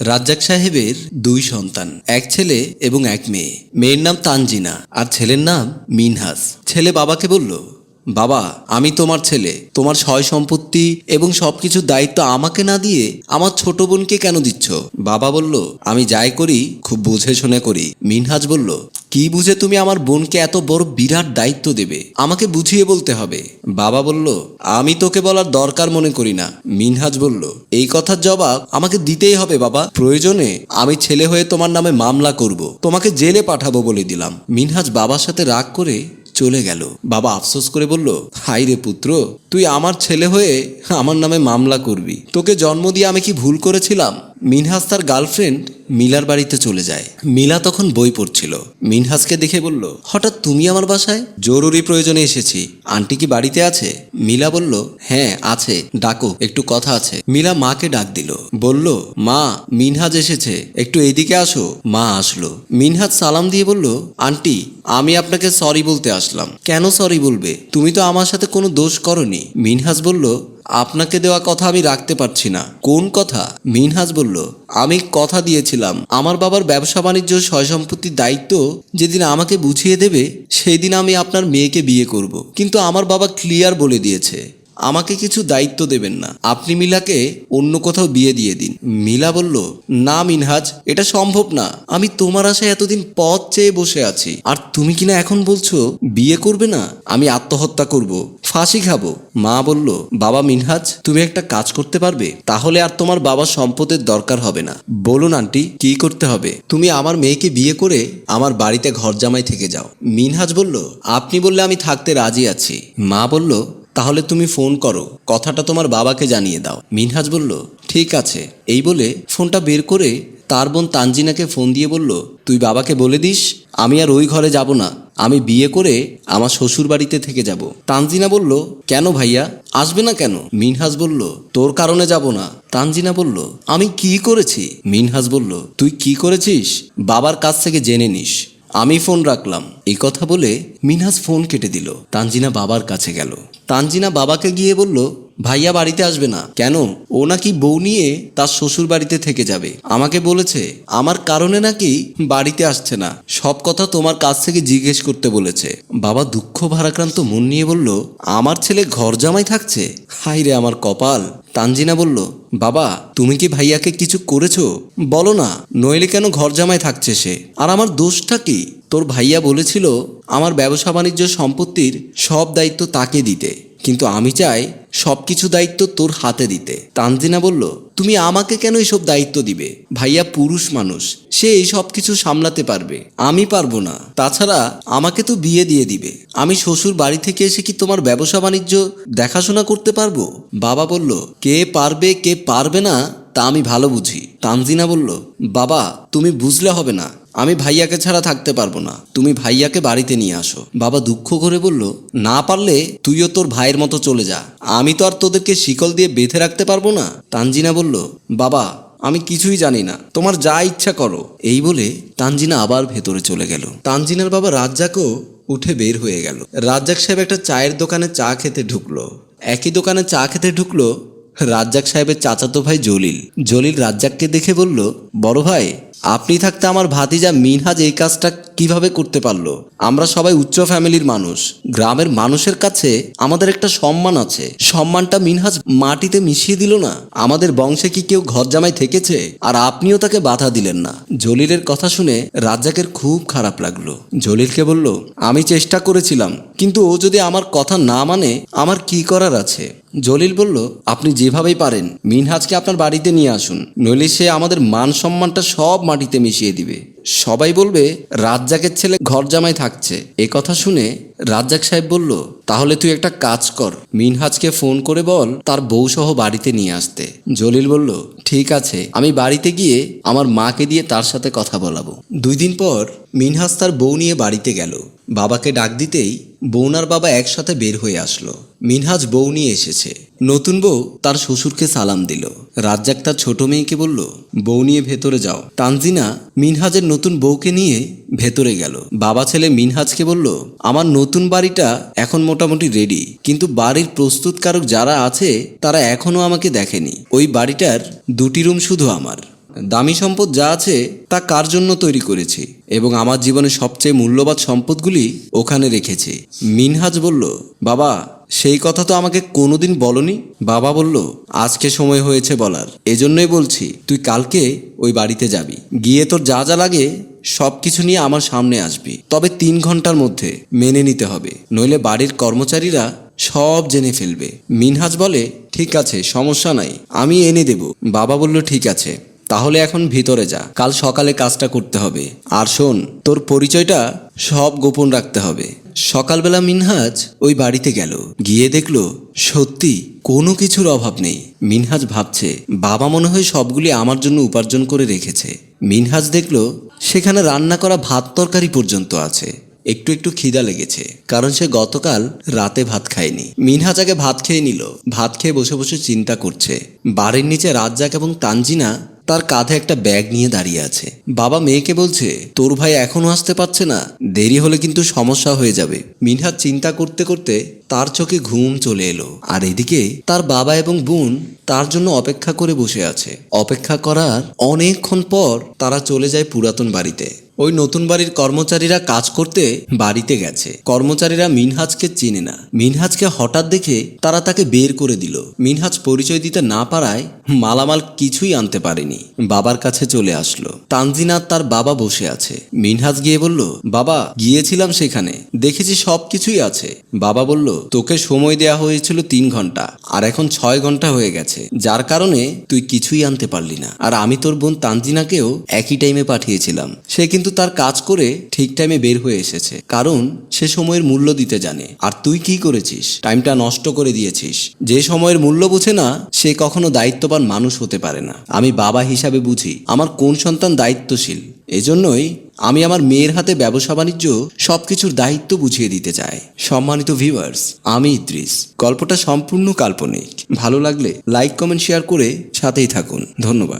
রাজ্জাক সাহেবের দুই সন্তান, এক ছেলে এবং এক মেয়ে। মেয়ের নাম তানজিনা আর ছেলের নাম মিনহাস। ছেলে বাবাকে বলল, বাবা, আমি তোমার ছেলে। তোমার সয় সম্পত্তি এবং সব কিছু দায়িত্ব আমাকে না দিয়ে আমার ছোট বোনকে কেন দিচ্ছ? বাবা বলল, আমি যাই করি, খুব বুঝে শুনে করি। মিনহাজ বলল কি বুঝে তুমি আমার বোনকে এত বড় বিরাট দায়িত্ব দেবে? আমাকে বুঝিয়ে বলতে হবে। বাবা বলল, আমি তোকে বলার দরকার মনে করি না। মিনহাজ বলল, এই কথার জবাব আমাকে দিতেই হবে বাবা। প্রয়োজনে আমি ছেলে হয়ে তোমার নামে মামলা করব। তোমাকে জেলে পাঠাবো বলে দিলাম। মিনহাজ বাবার সাথে রাগ করে চলে গেল। বাবা আফসোস করে বলল হাই রে পুত্র, তুই আমার ছেলে হয়ে আমার নামে মামলা করবি। তোকে জন্ম দিয়ে আমি কি ভুল করেছিলাম? মিনহাস তার গার্লফ্রেন্ড মিলার বাড়িতে চলে যায়। মিলা তখন বই পড়ছিল। মিনহাসকে দেখে বলল, হঠাৎ তুমি আমার বাসায়? জরুরি প্রয়োজনে এসেছি। আন্টি কি বাড়িতে আছে? মিলা বলল হ্যাঁ আছে। ডাকো, একটু কথা আছে। মিলা মাকে ডাক দিল। বলল, মা মিনহাজ এসেছে। একটু এদিকে আসো। মা আসলো। মিনহাজ সালাম দিয়ে বলল, আন্টি, আমি আপনাকে সরি বলতে আসলাম। কেন সরি বলবে? তুমি তো আমার সাথে কোনো দোষ করনি। মিনহাজ বলল আপনাকে দেওয়া কথা আমি রাখতে পারছি না। কোন কথা? মিনহাজ বলল, আমি কথা দিয়েছিলাম। আমার বাবার ব্যবসা বাণিজ্য সয় সম্পত্তির দায়িত্ব যেদিন আমাকে বুঝিয়ে দেবে সেই দিন আমি আপনার মেয়েকে বিয়ে করব। কিন্তু আমার বাবা ক্লিয়ার বলে দিয়েছে, আমাকে কিছু দায়িত্ব দেবেন না। আপনি মিলাকে অন্য কোথাও বিয়ে দিয়ে দিন। মিলা বলল, না মিনহাজ, এটা সম্ভব না। আমি তোমার আশায় এতদিন পথ চেয়ে বসে আছি। আর তুমি কিনা এখন বলছো, বিয়ে করবে না? আমি আত্মহত্যা করব। ফাঁসি খাব। মা বলল, বাবা মিনহাজ, তুমি একটা কাজ করতে পারবে? তাহলে আর তোমার বাবার সম্পদের দরকার হবে না। বলুন আন্টি, কি করতে হবে? তুমি আমার মেয়েকে বিয়ে করে আমার বাড়িতে ঘর জামাই থেকে যাও। মিনহাজ বলল, আপনি বললে আমি থাকতে রাজি আছি। মা বলল, তাহলে তুমি ফোন করো, কথাটা তোমার বাবাকে জানিয়ে দাও। মিনহাজ বলল, ঠিক আছে। এই বলে ফোনটা বের করে তার বোন তানজিনাকে ফোন দিয়ে বলল, তুই বাবাকে বলে দিস, আমি আর ওই ঘরে যাব না, আমি বিয়ে করে আমার শ্বশুর বাড়িতে থেকে যাব। তানজিনা বলল, কেন ভাইয়া? আসবে না কেন? মিনহাজ বলল, তোর কারণে যাব না। তানজিনা বলল, আমি কি করেছি? মিনহাজ বলল, তুই কি করেছিস? বাবার কাছ থেকে জেনে নিস। আমি ফোন রাখলাম। এই কথা বলে মিনহাজ ফোন কেটে দিল। তানজিনা বাবার কাছে গেল। তানজিনা বাবাকে গিয়ে বলল ভাইয়া বাড়িতে আসবে না। কেন? ও নাকি বউ নিয়ে তার শ্বশুর বাড়িতে থেকে যাবে। আমাকে বলেছে, আমার কারণে নাকি বাড়িতে আসছে না। সব কথা তোমার কাছ থেকে জিজ্ঞেস করতে বলেছে। বাবা দুঃখ ভারাক্রান্ত মন নিয়ে বলল, আমার ছেলে ঘর জামাই থাকছে? হাই রে আমার কপাল। তানজিনা বলল, বাবা, তুমি কি ভাইয়াকে কিছু করেছ? বলো না, নইলে কেন ঘর জামাই থাকছে সে? আর আমার দোষটা কি? তোর ভাইয়া বলেছিল আমার ব্যবসা বাণিজ্য সম্পত্তির সব দায়িত্ব তাকে দিতে। কিন্তু আমি চাই সব কিছু দায়িত্ব তোর হাতে দিতে। তানজিনা বলল, তুমি আমাকে কেন এসব দায়িত্ব দিবে? ভাইয়া পুরুষ মানুষ, সে এই সব কিছু সামলাতে পারবে। আমি পারব না। তাছাড়া আমাকে তো বিয়ে দিয়ে দিবে। আমি শ্বশুর বাড়ি থেকে এসে কি তোমার ব্যবসা বাণিজ্য দেখাশোনা করতে পারব? বাবা বলল, কে পারবে কে পারবে না, তা আমি ভালো বুঝি। তানজিনা বলল, বাবা, তুমি বুঝলে হবে না। আমি ভাইয়াকে ছাড়া থাকতে পারব না। তুমি ভাইয়াকে বাড়িতে নিয়ে আসো। বাবা দুঃখ করে বলল, না পারলে তুইও তোর ভাইয়ের মতো চলে যা। আমি তো আর তোদেরকে শিকল দিয়ে বেঁধে রাখতে পারব না। তানজিনা বলল, বাবা, আমি কিছুই জানি না। তোমার যা ইচ্ছা করো। এই বলে তানজিনা আবার ভেতরে চলে গেল। তানজিনার বাবা রাজ্জাকও উঠে বের হয়ে গেল। রাজ্জাক সাহেব একটা চায়ের দোকানে চা খেতে ঢুকলো। একই দোকানে চা খেতে ঢুকলো রাজ্জাক সাহেবের চাচাতো ভাই জলিল। জলিল রাজ্জাককে দেখে বলল, বড় ভাই আপনি থাকতে আমার ভাতিজা মিনহাজ এই কাজটা কীভাবে করতে পারল? আমরা সবাই উচ্চ ফ্যামিলির মানুষ। গ্রামের মানুষের কাছে আমাদের একটা সম্মান আছে। সম্মানটা মিনহাজ মাটিতে মিশিয়ে দিল না। আমাদের বংশে কি কেউ ঘর জামাই থেকেছে? আর আপনিও তাকে বাধা দিলেন না। জলিলের কথা শুনে রাজ্জাকের খুব খারাপ লাগল। জলিলকে বলল, আমি চেষ্টা করেছিলাম, কিন্তু ও যদি আমার কথা না মানে আমার কি করার আছে? জলিল বলল, আপনি যেভাবেই পারেন, মিনহাজকে আপনার বাড়িতে নিয়ে আসুন। নইলে সে আমাদের মান সম্মানটা সব মাটিতে মিশিয়ে দিবে। সবাই বলবে রাজ্জাকের ছেলে ঘর জামাই থাকছে। এ কথা শুনে রাজ্জাক সাহেব বলল, তাহলে তুই একটা কাজ কর, মিনহাজকে ফোন করে বল তার বউ সহ বাড়িতে নিয়ে আসতে। জলিল বলল, ঠিক আছে, আমি বাড়িতে গিয়ে আমার মাকে দিয়ে তার সাথে কথা বলাবো। দুই দিন পর মিনহাজ তার বউ নিয়ে বাড়িতে গেল। বাবাকে ডাক দিতেই বৌনার বাবা একসাথে বের হয়ে আসলো। মিনহাজ বউ নিয়ে এসেছে। নতুন বউ তার শ্বশুরকে সালাম দিল। রাজ্জাক তার ছোট মেয়েকে বলল, বউ নিয়ে ভেতরে যাও। তানজিনা মিনহাজের নতুন বউকে নিয়ে ভেতরে গেল। বাবা ছেলে মিনহাজকে বলল, আমার নতুন বাড়িটা এখন মোটামুটি রেডি কিন্তু বাড়ির প্রস্তুতকারক যারা আছে, তারা এখনও আমাকে দেখেনি। ওই বাড়িটার দুটি রুম শুধু আমার। দামি সম্পদ যা আছে তা কার জন্য তৈরি করেছি? এবং আমার জীবনের সবচেয়ে মূল্যবান সম্পদগুলি ওখানে রেখেছি। মিনহাজ বলল, বাবা, সেই কথা তো আমাকে কোনোদিন বলনি? বাবা বলল, আজকে সময় হয়েছে বলার। এজন্যই বলছি, তুই কালকে ওই বাড়িতে যাবি। গিয়ে তোর যা যা লাগে সব কিছু নিয়ে আমার সামনে আসবি। তবে তিন ঘণ্টার মধ্যে মেনে নিতে হবে, নইলে বাড়ির কর্মচারীরা সব জেনে ফেলবে। মিনহাজ বলে, ঠিক আছে, সমস্যা নাই, আমি এনে দেব। বাবা বলল, ঠিক আছে। তাহলে এখন ভিতরে যা। কাল সকালে কাজটা করতে হবে। আর শোন, তোর পরিচয়টা সব গোপন রাখতে হবে। সকালবেলা মিনহাজ ওই বাড়িতে গেল। গিয়ে দেখল, সত্যি কোনো কিছুর অভাব নেই। মিনহাজ ভাবছে, বাবা মনে হয় সবগুলি আমার জন্য উপার্জন করে রেখেছে। মিনহাজ দেখল, সেখানে রান্না করা ভাত তরকারি পর্যন্ত আছে। একটু একটু খিদা লেগেছে, কারণ সে গতকাল রাতে ভাত খায়নি। মিনহাজ আগে ভাত খেয়ে নিল। ভাত খেয়ে বসে বসে চিন্তা করছে। বাড়ির নিচে রাজ্জাক এবং তানজিনা তার কাঁধে একটা ব্যাগ নিয়ে দাঁড়িয়ে আছে। বাবা মেয়েকে বলছে, তোর ভাই এখনও আসতে পারছে না, দেরি হলে কিন্তু সমস্যা হয়ে যাবে। মিনহাত চিন্তা করতে করতে তার চোখে ঘুম চলে এলো। আর এদিকে তার বাবা এবং বোন তার জন্য অপেক্ষা করে বসে আছে। অপেক্ষা করার অনেকক্ষণ পর তারা চলে যায় পুরাতন বাড়িতে। ওই নতুন বাড়ির কর্মচারীরা কাজ করতে বাড়িতে গেছে। কর্মচারীরা মিনহাজকে চেনে না। মিনহাজকে হঠাৎ দেখে তারা তাকে বের করে দিল। মিনহাজ পরিচয় দিতে না পারায় মালামাল কিছুই আনতে পারেনি। বাবার কাছে চলে আসলো। তানজিনা তার বাবা বসে আছে। মিনহাজ গিয়ে বলল, বাবা, গিয়েছিলাম সেখানে। দেখেছি সব কিছুই আছে। বাবা বলল, তোকে সময় দেয়া হয়েছিল তিন ঘণ্টা, আর এখন ছয় ঘণ্টা হয়ে গেছে। যার কারণে তুই কিছুই আনতে পারলি না। আর আমি তোর বোন তানজিনাকেও একই টাইমে পাঠিয়েছিলাম। সে কিন্তু তার কাজ করে ঠিক টাইমে বের হয়ে এসেছে। কারণ সে সময়ের মূল্য দিতে জানে। আর তুই কি করেছিস? টাইমটা নষ্ট করে দিয়েছিস। যে সময়ের মূল্য বুঝে না, সে কখনো দায়িত্ববান মানুষ হতে পারে না। আমি বাবা হিসাবে বুঝি, আমার কোন সন্তান দায়িত্বশীল? এজন্যই আমি আমার মেয়ের হাতে ব্যবসা বাণিজ্য সবকিছুর দায়িত্ব বুঝিয়ে দিতে চাই। সম্মানিত ভিউয়ার্স আমি ইদ্রিস। গল্পটা সম্পূর্ণ কাল্পনিক। ভালো লাগলে লাইক কমেন্ট শেয়ার করে সাথেই থাকুন। ধন্যবাদ।